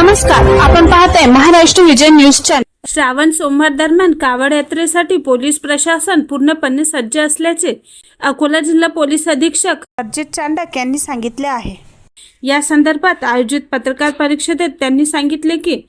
नमस्कार आपण पाहताय महाराष्ट्र विजय न्यूज चॅनल श्रावण सोमवार दरम्यान कावड यात्रेसाठी पोलीस प्रशासन पूर्णपणे सज्ज असल्याचे अकोला जिल्हा पोलीस अधीक्षक अजित चांडक यांनी सांगितले आहे. या संदर्भात आयोजित पत्रकार परिषदेत त्यांनी सांगितले की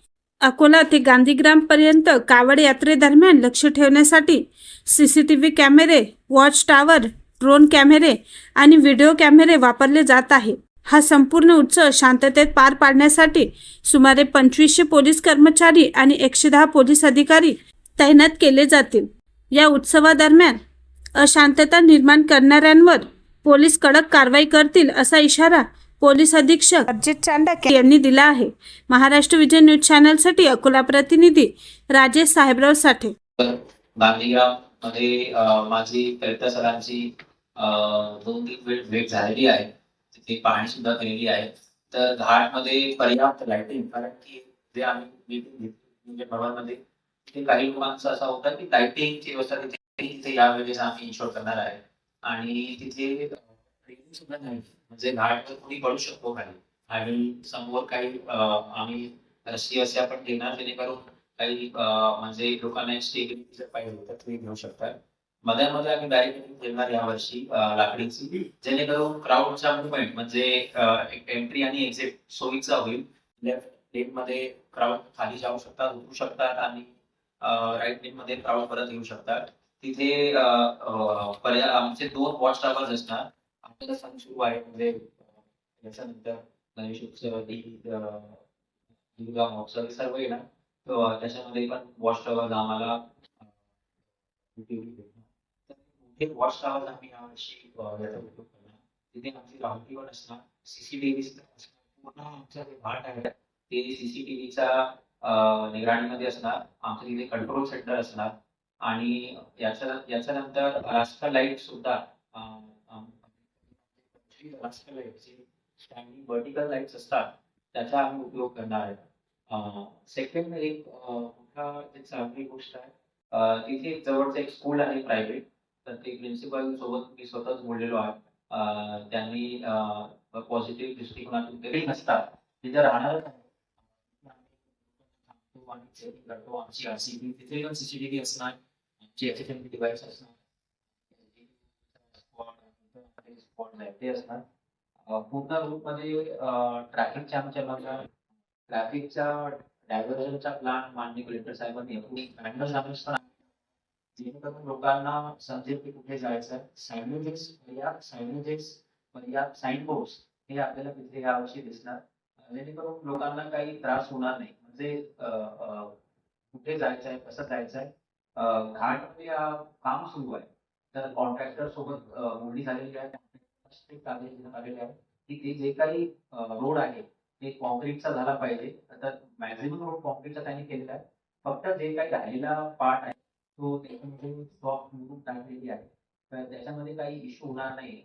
अकोला ते गांधीग्राम पर्यंत कावड यात्रेदरम्यान लक्ष ठेवण्यासाठी सीसीटीव्ही कॅमेरे वॉच टॉवर ड्रोन कॅमेरे आणि व्हिडिओ कॅमेरे वापरले जात आहे. हा संपूर्ण उत्सव शांततेत पार पाडण्यासाठी सुमारे पंचवीसशे पोलीस कर्मचारी आणि एकशे दहा पोलीस अधिकारी तैनात केले जातील. या उत्सवादरम्यान अशांतता निर्माण करणाऱ्यांवर पोलीस कडक कारवाई करतील असा इशारा पोलीस अधीक्षक अजित चांडा यांनी दिला आहे. महाराष्ट्र विजय न्यूज चॅनलसाठी अकोला प्रतिनिधी राजेश साहेबराव साठे. मध्ये माझी सरांची दोन तीन वेळ भेट झालेली आहे. तिथे पाहणी सुद्धा केलेली आहे. तर घाटमध्ये पर्याप्त लाईटिंग कारण की जे आम्ही म्हणजे भवनमध्ये तिथे काही लोकांचं असं होतं की लाईटिंगची व्यवस्था तिथे तिथे यावेळेस आम्ही इन्शोर करणार आहे. आणि तिथे सुद्धा नाही. म्हणजे घाट कोणी पडू शकतो खाली. आणि समोर काही आम्ही रस्सी असे आपण देणार जेणेकरून काही म्हणजे लोकांना स्टे पाहिजे तर तुम्ही घेऊ शकता मध्ये आम्ही डायरेक्ट ठेवणार यावर्षी लाकडीची. जेणेकरून क्राऊडचा मुवमेंट म्हणजे एंट्री आणि एक्झिट सोयीचा होईल. लेफ्ट लेन मध्ये क्राऊड खाली जाऊ शकतात उतरू शकतात आणि राईट लेन मध्ये क्राऊड परत येऊ शकतात. तिथे पर्याय आमचे दोन वॉच टावर्स असणार. आपल्याला सण सुरू आहे म्हणजे त्याच्यानंतर याच्यानंतर गणेश उत्सव दुर्गा महोत्सव सर्व येणार. त्याच्यामध्ये पण वॉच टॉवर आम्हाला अं, उपयोगी वॉच आम्ही यावर्षी याचा उपयोग करणार. तिथे आमची राहुटी असणार सीसीटीव्ही पूर्ण आमचा जे भाट आहे ते सीसीटीव्हीचा निगराणीमध्ये असणार. आमचं तिथे कंट्रोल सेंटर असणार. आणि याच्या याच्यानंतर रास्ता लाइट सुद्धा रास्ता लाइट जे स्टँडिंग व्हर्टिकल लाईट्स असतात त्याचा आम्ही उपयोग करणार आहे. सेकंड एक मोठा एक चांगली गोष्ट आहे. तिथे एक जवळचं एक स्कूल आहे प्रायव्हेट तर ते प्रिन्सिपल सोबत मी स्वतःच बोललेलो आहे. त्यांनी पॉझिटिव्ह दृष्टिकोनातून ते नसतात. ते जर राहणारच आमची आरसीबी तिथे पण सीसीटीव्ही असणार. आमची एफएम डिव्हाइस असणार. स्पॉट ते असणार. पूर्ण रूट ट्रॅफिकच्या आमच्या माझ्या ट्रॅफिकचा डायव्हर्जनचा प्लॅन मान्य कलेक्टर साहेबांनी मॅन्युअल झाल्यास पण जेणेकरून लोकांना समजेल की कुठे जायचं आहे सँडविजेस या सँडविजेस या साईन हे आपल्याला तिथे यावर्षी दिसणार. जेणेकरून लोकांना काही त्रास होणार नाही. म्हणजे कुठे जायचं आहे कसं जायचं आहे घाट घाटमध्ये काम सुरू आहे. तर कॉन्ट्रॅक्टर सोबत बोलणी झालेली आहे. आलेले आहे की ते जे काही रोड आहे ते कॉन्क्रीटचा झाला पाहिजे. तर मॅक्झिमम रोड कॉन्क्रीटचा त्यांनी केलेला आहे. फक्त जे काही राहिलेला पार्ट आहे तो त्याच्यामध्ये स्टॉप टाकलेली आहे. तर त्याच्यामध्ये काही इश्यू होणार नाही.